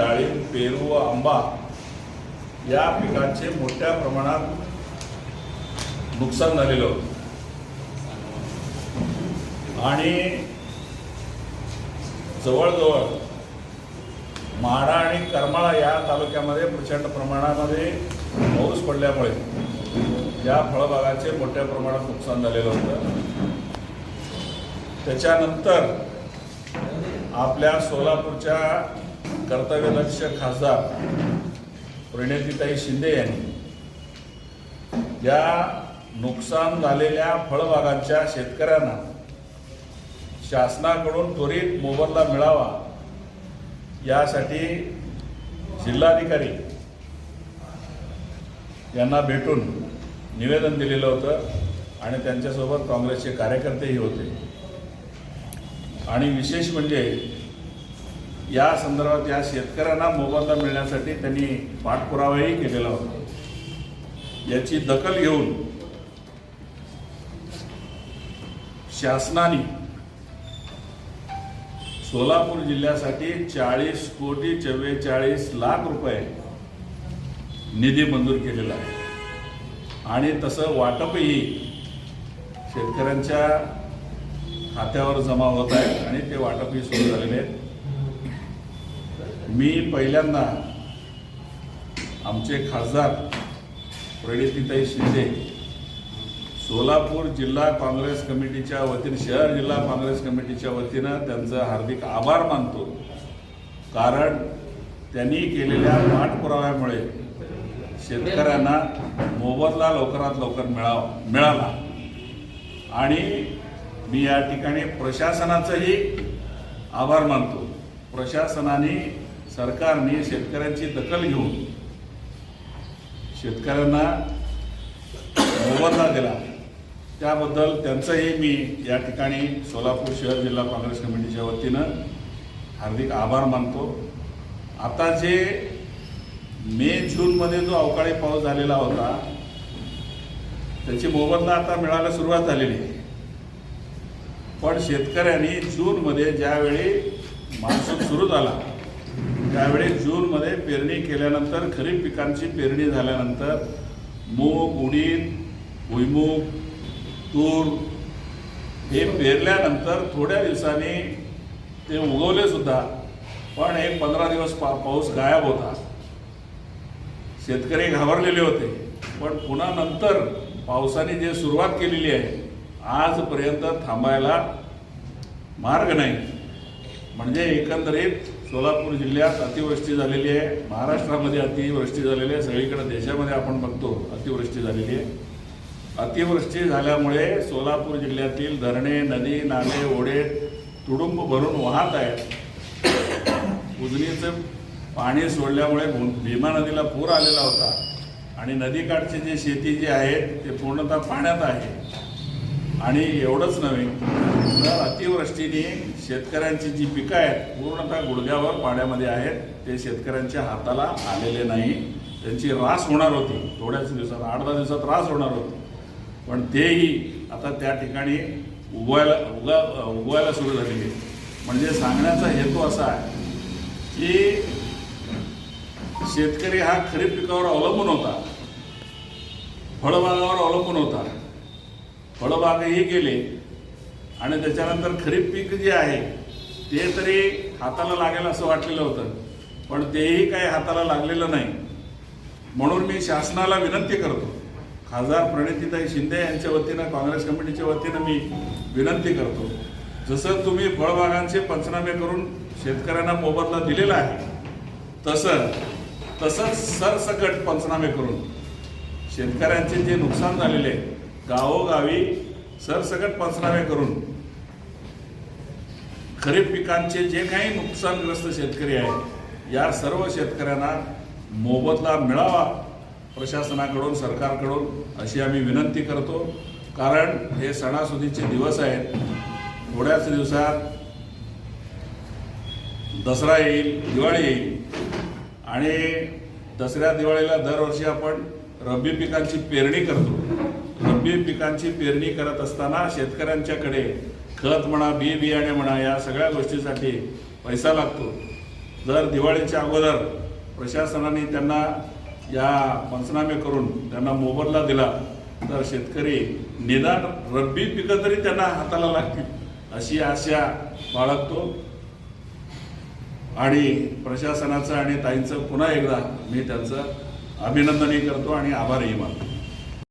डाळिंब पेरू व आंबा या पिकांचे मोठ्या प्रमाणात नुकसान झालेलं होतं. आणि जवळजवळ माडा आणि करमाळा या तालुक्यामध्ये प्रचंड प्रमाणामध्ये पाऊस पडल्यामुळे या फळबागाचे मोठ्या प्रमाणात नुकसान झालेलं होतं. त्याच्यानंतर आपल्या सोलापूरच्या कर्तव्यलक्ष खासदार प्रणितीताई शिंदे यांनी या नुकसान झालेल्या फळबागांच्या शेतकऱ्यांना शासनाकडून त्वरित मोबदला मिळावा यासाठी जिल्हाधिकारी यांना भेटून निवेदन दिलेलं होतं आणि त्यांच्यासोबत काँग्रेसचे कार्यकर्तेही होते. आणि विशेष म्हणजे या संदर्भात या शेतकऱ्यांना मोबदला मिळण्यासाठी त्यांनी पाठपुरावाही केलेला होता. याची दखल घेऊन शासनाने सोलापूर जिल्ह्यासाठी चाळीस कोटी चव्वेचाळीस लाख रुपये निधी मंजूर केलेला आहे. आणि तसं वाटपही शेतकऱ्यांच्या खात्यावर जमा होत आहे आणि ते वाटपही सुरू झालेले आहेत. मी पहिल्यांदा आमचे खासदार प्रणितीताई शिंदे सोलापूर जिल्हा काँग्रेस कमिटीच्या वतीनं शहर जिल्हा काँग्रेस कमिटीच्या वतीनं त्यांचं हार्दिक आभार मानतो. कारण त्यांनी केलेल्या पाठपुराव्यामुळे शेतकऱ्यांना मोबदला लवकरात लवकर मिळावा मिळाला. आणि मी या ठिकाणी प्रशासनाचंही आभार मानतो. प्रशासनाने सरकारने शेतकऱ्यांची दखल घेऊन शेतकऱ्यांना मोबदला दिला. त्याबद्दल त्यांचंही मी या ठिकाणी सोलापूर शहर जिल्हा काँग्रेस कमिटीच्या वतीनं हार्दिक आभार मानतो. आता जे मे जूनमध्ये जो अवकाळी पाऊस झालेला होता त्याची मोबदला आता मिळायला सुरुवात झालेली आहे. पण शेतकऱ्यांनी जूनमध्ये ज्यावेळी मान्सून सुरू झाला त्यावेळी जूनमध्ये पेरणी केल्यानंतर खरीप पिकांची पेरणी झाल्यानंतर मूग उडीद भुईमूग तूर हे पेरल्यानंतर थोड्या दिवसांनी ते उगवले सुद्धा पण एक पंधरा दिवस पा पाऊस गायब होता. शेतकरी घाबरलेले होते पण पुन्हा नंतर पावसाने जे सुरुवात केलेली आहे आजपर्यंत थांबायला मार्ग नाही. म्हणजे एकंदरीत सोलापूर जिल्ह्यात अतिवृष्टी झालेली आहे. महाराष्ट्रामध्ये अतिवृष्टी झालेली आहे. सगळीकडे देशामध्ये आपण बघतो अतिवृष्टी झालेली आहे. अतिवृष्टी झाल्यामुळे सोलापूर जिल्ह्यातील धरणे नदी नाले ओढे तुडुंब भरून वाहत आहेत. उजनीचं पाणी सोडल्यामुळे भीमा नदीला पूर आलेला होता. आणि नदीकाठची जी शेती जी आहे ते पूर्णतः पाण्यात आहे. आणि एवढंच नव्हे तर अतिवृष्टीने शेतकऱ्यांची जी पिकं आहेत पूर्णतः गुडघ्यावर पाण्यामध्ये आहेत ते शेतकऱ्यांच्या हाताला आलेले नाही. त्यांची रास होणार होती. थोड्याच दिवसात आठ दहा दिवसात रास होणार होती. पण तेही आता त्या ठिकाणी उगवायला उगा उगवायला सुरू झालेली आहे. म्हणजे सांगण्याचा हेतू असा आहे की शेतकरी हा खरीप पिकावर अवलंबून होता. फळबागावर अवलंबून होता. फळबागही गेले आणि त्याच्यानंतर खरीप पीक जे आहे ते तरी हाताला लागेल असं वाटलेलं होतं. पण तेही काही हाताला लागलेलं नाही. म्हणून मी शासनाला विनंती करतो. खासदार प्रणितीताई शिंदे यांच्या वतीनं काँग्रेस कमिटीच्या वतीनं मी विनंती करतो. जसं तुम्ही फळबागांचे पंचनामे करून शेतकऱ्यांना मोबदला दिलेला आहे तसं तसंच सरसकट पंचनामे करून शेतकऱ्यांचे जे नुकसान झालेले आहे, गावोगावी सरसकट पंचनामे करून खरीप पिकांचे जे काही नुकसानग्रस्त शेतकरी आहेत या सर्व शेतकऱ्यांना मोबदला मिळावा प्रशासनाकडून सरकारकडून अशी आम्ही विनंती करतो. कारण हे सणासुदीचे दिवस आहेत. थोड्याच दिवसात दसरा येईल दिवाळी येईल. आणि दसऱ्या दिवाळीला दरवर्षी आपण रब्बी पिकांची पेरणी करतो. रब्बी पिकांची पेरणी करत असताना शेतकऱ्यांच्याकडे खत म्हणा बी बियाणे म्हणा या सगळ्या गोष्टीसाठी पैसा लागतो. जर दिवाळीच्या अगोदर प्रशासनाने त्यांना या पंचनामे करून त्यांना मोबदला दिला तर शेतकरी निदान रब्बी पिकं तरी त्यांना हाताला लागतील अशी आशा बाळगतो. आणि प्रशासनाचं आणि ताईंचं पुन्हा एकदा मी त्यांचं अभिनंदनही करतो आणि आभारही मानतो.